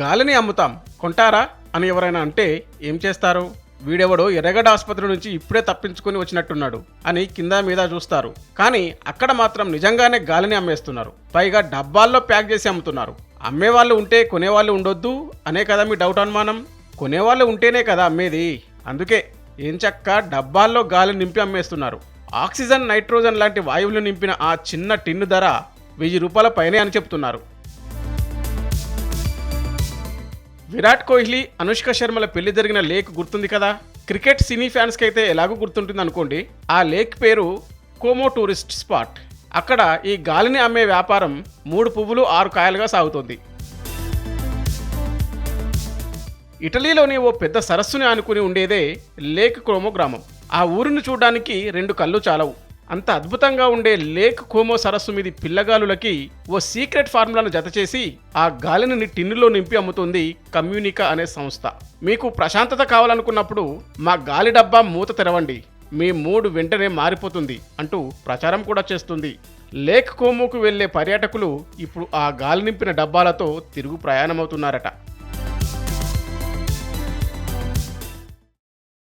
గాలిని అమ్ముతాం. కొంటారా అని ఎవరైనా అంటే ఏం చేస్తారు? వీడెవడో ఎర్రగడ్డ ఆసుపత్రి నుంచి ఇప్పుడే తప్పించుకొని వచ్చినట్టున్నాడు అని కింద మీద చూస్తారు. కానీ అక్కడ మాత్రం నిజంగానే గాలిని అమ్మేస్తున్నారు. పైగా డబ్బాల్లో ప్యాక్ చేసి అమ్ముతున్నారు. అమ్మేవాళ్ళు ఉంటే కొనేవాళ్ళు ఉండొద్దు అనే కదా మీ డౌట్ అనుమానం? కొనేవాళ్ళు ఉంటేనే కదా అమ్మేది. అందుకే ఏం చక్క డబ్బాల్లో గాలి నింపి అమ్మేస్తున్నారు. ఆక్సిజన్ నైట్రోజన్ లాంటి వాయువులు నింపిన ఆ చిన్న టిన్ను ధర వెయ్యి రూపాయల పైనే అని చెప్తున్నారు. విరాట్ కోహ్లీ అనుష్క శర్మల పెళ్ళి జరిగిన లేక్ గుర్తుంది కదా? క్రికెట్ సినీ ఫ్యాన్స్కి అయితే ఎలాగో గుర్తుంటుంది అనుకోండి. ఆ లేక్ పేరు కోమో టూరిస్ట్ స్పాట్. అక్కడ ఈ గాలిని అమ్మే వ్యాపారం మూడు పువ్వులు ఆరు కాయలుగా సాగుతోంది. ఇటలీలోని ఓ పెద్ద సరస్సుని ఆనుకుని ఉండేదే లేక్ క్రోమో గ్రామం ఆ ఊరిని చూడడానికి రెండు కళ్ళు చాలవు. అంత అద్భుతంగా ఉండే లేక్ కోమో సరస్సు మీది పిల్లగాలులకి ఓ సీక్రెట్ ఫార్ములాను జతచేసి ఆ గాలిని టిన్నులో నింపి అమ్ముతుంది కమ్యూనికా అనే సంస్థ. మీకు ప్రశాంతత కావాలనుకున్నప్పుడు మా గాలి డబ్బా మూత తెరవండి. మీ మూడు వెంటనే మారిపోతుంది అంటూ ప్రచారం కూడా చేస్తుంది. లేక్ కోమోకు వెళ్ళే పర్యాటకులు ఇప్పుడు ఆ గాలి నింపిన డబ్బాలతో తిరుగు ప్రయాణమవుతున్నారట.